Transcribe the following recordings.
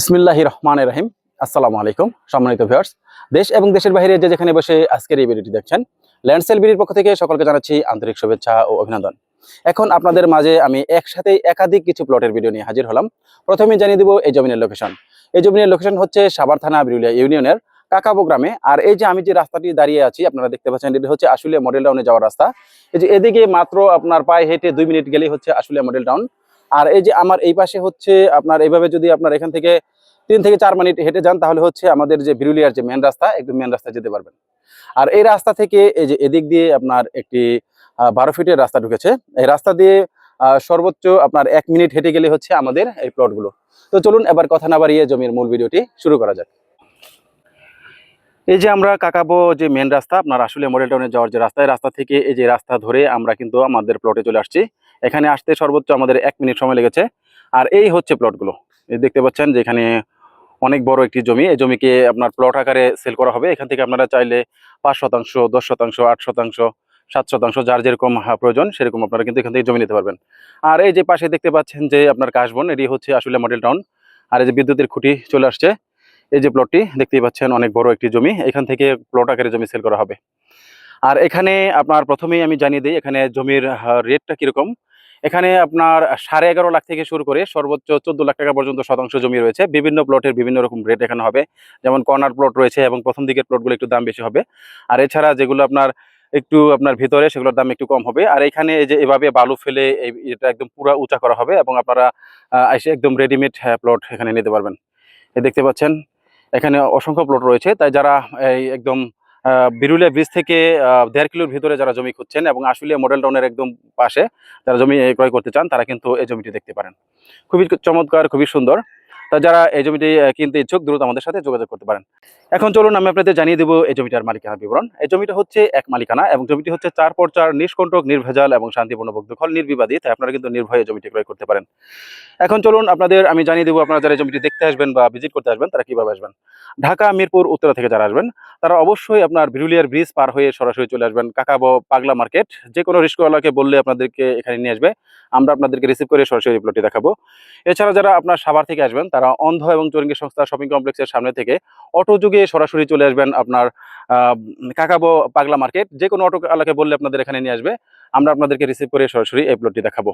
বিসমিল্লাহ রহমান রহিম। আসসালামু আলাইকুম, সম্মানিত ভিউয়ার্স দেশ এবং দেশের বাইরে যে যেখানে বসে আজকের এই ভিডিওটি দেখছেন ল্যান্ডসেল বিডির পক্ষ থেকে সকলকে জানাচ্ছি আন্তরিক শুভেচ্ছা ও অভিনন্দন। এখন আপনাদের মাঝে আমি একসাথে একাধিক কিছু প্লটের ভিডিও নিয়ে হাজির হলাম। প্রথমে জানিয়ে দিব এই জমিনের লোকেশন এই জমিনের লোকেশন হচ্ছে সাভার থানা বিরুলিয়া ইউনিয়নের কাকাবো গ্রামে। আর এই যে আমি যে রাস্তাটি দাঁড়িয়ে আছি, আপনারা দেখতে পাচ্ছেন, এটি হচ্ছে আশুলিয়া মডেল টাউনে যাওয়ার রাস্তা। এই যে এদিকে মাত্র আপনার পায়ে হেঁটে দুই মিনিট গেলেই হচ্ছে আশুলিয়া মডেল টাউন আর এই যে আমার এই পাশে হচ্ছে আপনার, এইভাবে যদি আপনার এখান থেকে তিন থেকে চার মিনিট হেঁটে যান, তাহলে হচ্ছে আমাদের যে বিরুলিয়ার যে মেন রাস্তা, একদম মেন রাস্তায় যেতে পারবেন। আর এই রাস্তা থেকে এই যে এদিক দিয়ে আপনার একটি বারো ফিটের রাস্তা ঢুকেছে। এই রাস্তা দিয়ে সর্বোচ্চ আপনার এক মিনিট হেঁটে গেলে হচ্ছে আমাদের এই প্লটগুলো তো চলুন এবার কথা না বাড়িয়ে জমির মূল ভিডিওটি শুরু করা যাক। এই যে আমরা কাকাবো যে মেন রাস্তা, আপনার আসলে মডেল টাউনে যাওয়ার যে রাস্তা, এই রাস্তা থেকে এই যে রাস্তা ধরে আমরা কিন্তু আমাদের প্লটে চলে আসছি। এখানে আসতে সর্বোচ্চ আমাদের এক মিনিট সময় লেগেছে। আর এই হচ্ছে প্লটগুলো। দেখতে পাচ্ছেন যে এখানে অনেক বড় একটি জমি। এই জমিকে আপনার প্লট আকারে সেল করা হবে। এখান থেকে আপনারা চাইলে পাঁচ শতাংশ, দশ শতাংশ, আট শতাংশ, সাত শতাংশ, যার যেরকম প্রয়োজন সেরকম আপনারা কিন্তু এখান থেকে জমি নিতে পারবেন। আর এই যে পাশে দেখতে পাচ্ছেন যে আপনার কাশবন এটি হচ্ছে আসলে মডেল টাউন। আর এই যে বিদ্যুতের খুঁটি চলে আসছে। এই যে প্লটটি দেখতেই পাচ্ছেন অনেক বড় একটি জমি। এখান থেকে প্লট আকারে জমি সেল করা হবে। আর এখানে আপনার প্রথমেই আমি জানিয়ে দিই, এখানে জমির রেটটা কীরকম? এখানে আপনার সাড়ে এগারো লাখ থেকে শুরু করে সর্বোচ্চ চোদ্দ লাখ টাকা পর্যন্ত শতাংশ জমি রয়েছে। বিভিন্ন প্লটের বিভিন্ন রকম রেট এখানে হবে। যেমন কর্নার প্লট রয়েছে এবং প্রথম দিকের প্লটগুলো একটু দাম বেশি হবে। আর এছাড়া যেগুলো আপনার একটু আপনার ভিতরে সেগুলোর দাম একটু কম হবে। আর এখানে এই যে এভাবে বালু ফেলে এটা একদম পুরো উঁচা করা হবে এবং আপনারা এসে একদম রেডিমেড প্লট এখানে নিতে পারবেন। দেখতে পাচ্ছেন, এখানে অসংখ্য প্লট রয়েছে। তাই যারা এই একদম বিরুলিয়া ব্রিজ থেকে দেড় কিলোর ভিতরে যারা জমি খুঁজছেন এবং আসলে মডেল টাউনের একদম পাশে যারা জমি ক্রয় করতে চান, তারা কিন্তু এই জমিটি দেখতে পারেন। খুবই চমৎকার, খুবই সুন্দর। তা যারা এই জমিটি কিনতে ইচ্ছুক, দ্রুত আমাদের সাথে যোগাযোগ করতে পারেন। এখন চলুন, আমি আপনাদের জানিয়ে দেবো এই জমিটার মালিকানা বিবরণ। এই জমিটা হচ্ছে এক মালিকানা এবং জমিটি হচ্ছে চার পর চার নিষ্কণ্টক, নির্ভেজাল এবং শান্তিপূর্ণ বদ্ধখল নির্বিবাদী, তাই আপনারা কিন্তু নির্ভয়ে জমিটি ক্রয় করতে পারেন। এখন চলুন, আপনাদের আমি জানিয়ে দেবো, আপনারা যারা জমিটি দেখতে আসবেন বা ভিজিট করতে আসবেন, তারা কীভাবে আসবেন? ঢাকা, মিরপুর, উত্তরা থেকে যারা আসবেন, তারা অবশ্যই আপনার বিরুলিয়ার ব্রিজ পার হয়ে সরাসরি চলে আসবেন, কাকাবো, পাগলা মার্কেট। যে কোনো রিস্কওয়ালাকে বললে আপনাদেরকে এখানে নিয়ে আসবে। আমরা আপনাদেরকে রিসিভ করে সরাসরি প্লটটি দেখাবো। এছাড়া যারা আপনার সাভার থেকে আসবেন অন্ধ এবং চরঙ্গী সংস্থা শপিং কমপ্লেক্সের সামনে থেকে অটো যুগে সরাসরি চলে আসবেন আপনার কাকাবো পাগলা মার্কেট। যে কোনো অটো আলাকে বললে আপনাদের এখানে নিয়ে আসবে। আমরা আপনাদেরকে রিসিভ করে সরাসরি এই প্লটটি দেখাবো।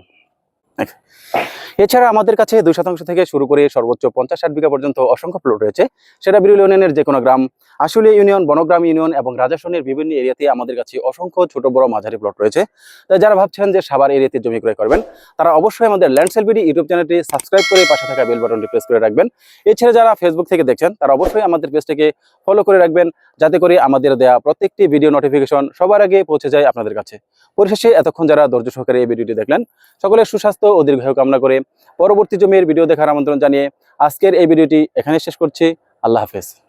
এছাড়া আমাদের কাছে দুই শতাংশ থেকে শুরু করে সর্বোচ্চ পঞ্চাশ ষাট বিঘা পর্যন্ত অসংখ্য প্লট রয়েছে। সেটা বিরুল ইউনিয়নের যে কোনো গ্রাম, আশুলিয়া ইউনিয়ন, বনগ্রাম ইউনিয়ন এবং রাজাসনের বিভিন্ন এরিয়াতে আমাদের কাছে অসংখ্য ছোট বড় মাঝারি প্লট রয়েছে। তাই যারা ভাবছেন যে সাভার এরিয়াতে জমি ক্রয় করবেন, তারা অবশ্যই আমাদের ল্যান্ডসেল বিডি ইউটিউব চ্যানেলটি সাবস্ক্রাইব করে পাশে থাকা বেল বাটনটি প্রেস করে রাখবেন। এছাড়া যারা ফেসবুক থেকে দেখছেন, তারা অবশ্যই আমাদের পেজটিকে ফলো করে রাখবেন, যাতে করে আমাদের দেয়া প্রত্যেকটি ভিডিও নোটিফিকেশন সবার আগে পৌঁছে যায় আপনাদের কাছে। পরিশেষে এতক্ষণ যারা ধৈর্য সহকারে এই ভিডিওটি দেখলেন সকলের সুস্বাস্থ্য ও দীর্ঘায়ু কামনা করে পরবর্তী জমির ভিডিও দেখার আমন্ত্রণ জানিয়ে আজকের এই ভিডিওটি এখানে শেষ করছি। আল্লাহ হাফেজ।